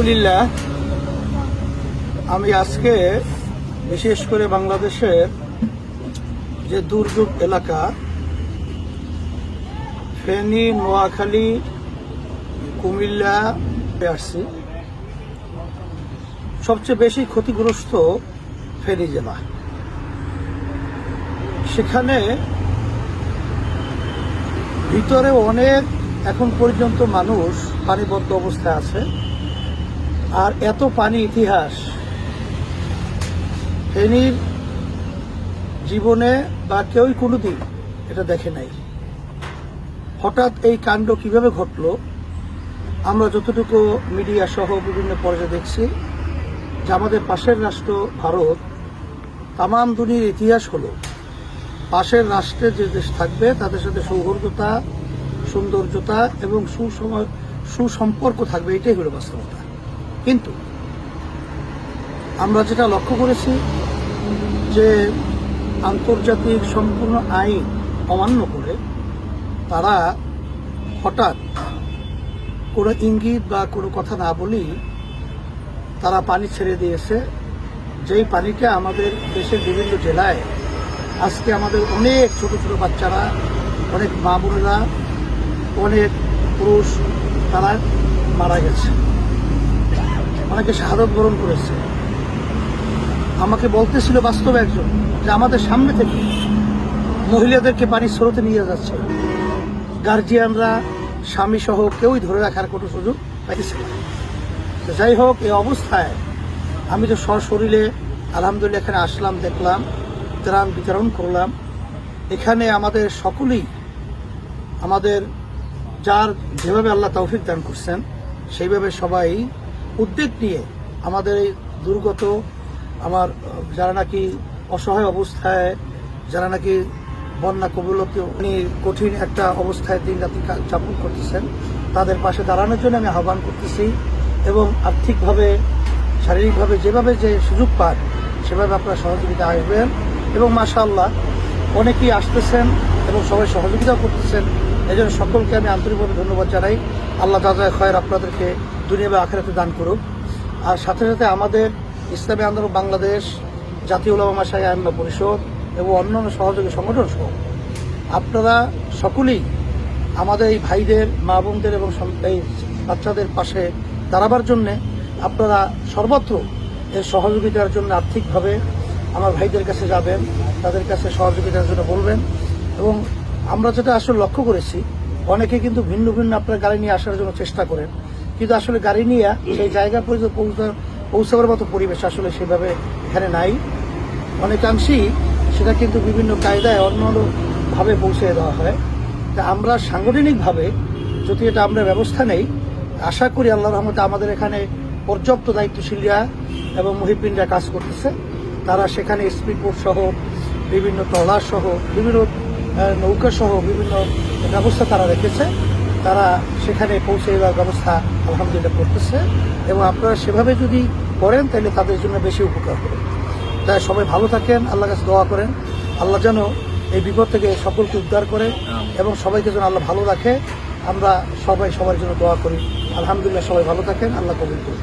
আলহামদুলিল্লাহ, আমি আজকে বিশেষ করে বাংলাদেশের যে দুর্যোগ এলাকা, ফেনী, নোয়াখালী, কুমিল্লা আসছি। সবচেয়ে বেশি ক্ষতিগ্রস্ত ফেনী জেলা। সেখানে ভিতরে অনেক এখন পর্যন্ত মানুষ পানিবদ্ধ অবস্থায় আছে। আর এত পানি ইতিহাস। ফেনীর জীবনে বা কেউই কোনোদিন এটা দেখে নাই। হঠাৎ এই কাণ্ড কীভাবে ঘটলো, আমরা যতটুকু মিডিয়া সহ বিভিন্ন পর্যায়ে দেখছি, যে আমাদের পাশের রাষ্ট্র ভারত, তামাম দুনিয়ার ইতিহাস হলো, পাশের রাষ্ট্রে যে দেশ থাকবে, তাদের সাথে সৌহার্দ্যতা, সৌন্দর্যতা এবং সুসময় সুসম্পর্ক থাকবে, এটাই হলো বাস্তবতা। কিন্তু আমরা যেটা লক্ষ্য করেছি যে আন্তর্জাতিক সম্পূর্ণ আইন অমান্য করে তারা হঠাৎ কোনো ইঙ্গিত বা কোনো কথা না বলেই তারা পানি ছেড়ে দিয়েছে। যেই পানিটা আমাদের দেশের বিভিন্ন জেলায়, আজকে আমাদের অনেক ছোট ছোট বাচ্চারা, অনেক মা বোনেরা, অনেক পুরুষ, তারা মারা গেছে। অনেকে শাহাদত বরণ করেছে। আমাকে বলতেছিল বাস্তবে একজন যে আমাদের সামনে থেকে মহিলাদেরকে পানির স্রোতে নিয়ে যাচ্ছে। গার্জিয়ানরা স্বামী সহ কেউই ধরে রাখার কোনো সুযোগ তো যাই হোক, এই অবস্থায় আমি তো সশরীরে আলহামদুলিল্লাহ এখানে আসলাম, দেখলাম, ত্রাণ বিতরণ করলাম। এখানে আমাদের সকলেই, আমাদের যার যেভাবে আল্লাহ তৌফিক দান করছেন, সেইভাবে সবাই উদ্যোগ নিয়ে আমাদের এই দুর্গত, আমার যারা নাকি অসহায় অবস্থায়, যারা নাকি বন্যা কবলত উনি কঠিন একটা অবস্থায় দিন রাত্রি যাপন করতেছেন, তাদের পাশে দাঁড়ানোর জন্য আমি আহ্বান করতেছি এবং আর্থিকভাবে, শারীরিকভাবে যেভাবে যে সুযোগ পান, সেভাবে আপনারা সহযোগিতা আসবেন এবং মাশাআল্লাহ অনেকেই আসতেছেন এবং সবাই সহযোগিতাও করতেছেন। এই জন্য সকলকে আমি আন্তরিকভাবে ধন্যবাদ জানাই। আল্লাহ দাদা খয়ের আপনাদেরকে দুনিয়া বা আখেরাতে দান করুক। আর সাথে সাথে আমাদের ইসলামী আন্দোলন বাংলাদেশ, জাতীয় উলামা শাহী আইম্মা পরিষদ এবং অন্যান্য সহযোগী সংগঠন সহ। আপনারা সকলেই আমাদের এই ভাইদের, মা বোনদের এবং এই বাচ্চাদের পাশে দাঁড়াবার জন্যে আপনারা সর্বত্র এর সহযোগিতার জন্য আর্থিকভাবে আমার ভাইদের কাছে যাবেন, তাদের কাছে সহযোগিতার জন্য বলবেন। এবং আমরা যেটা আসলে লক্ষ্য করেছি, অনেকে কিন্তু ভিন্ন ভিন্ন আপনার গাড়ি নিয়ে আসার জন্য চেষ্টা করেন। কিন্তু আসলে গাড়ি নিয়ে সেই জায়গা পর্যন্ত পৌঁছা, পৌঁছাবার মতো পরিবেশ আসলে সেভাবে এখানে নাই। অনেকাংশেই সেটা কিন্তু বিভিন্ন কায়দায় অন্য ভাবে পৌঁছে দেওয়া হয়। তা আমরা সাংগঠনিকভাবে যদি এটা আমরা ব্যবস্থা নেই, আশা করি আল্লাহ রহমতে আমাদের এখানে পর্যাপ্ত দায়িত্বশীলরা এবং মহিপিনরা কাজ করতেছে। তারা সেখানে স্পিড বোট সহ বিভিন্ন ট্রলার সহ বিভিন্ন নৌকা সহ বিভিন্ন ব্যবস্থা তারা রেখেছে। তারা সেখানে পৌঁছে দেওয়ার ব্যবস্থা আলহামদুলিল্লাহ করতেছে এবং আপনারা সেভাবে যদি করেন তাহলে তাদের জন্য বেশি উপকার হবে। তাই সবাই ভালো থাকেন আল্লাহ কাছে দোয়া করেন। আল্লাহ যেন এই বিপদ থেকে সকলকে উদ্ধার করে এবং সবাইকে যেন আল্লাহ ভালো রাখে। আমরা সবাই সবার জন্য দোয়া করি। আলহামদুলিল্লাহ সবাই ভালো থাকেন আল্লাহ কবুল করুন।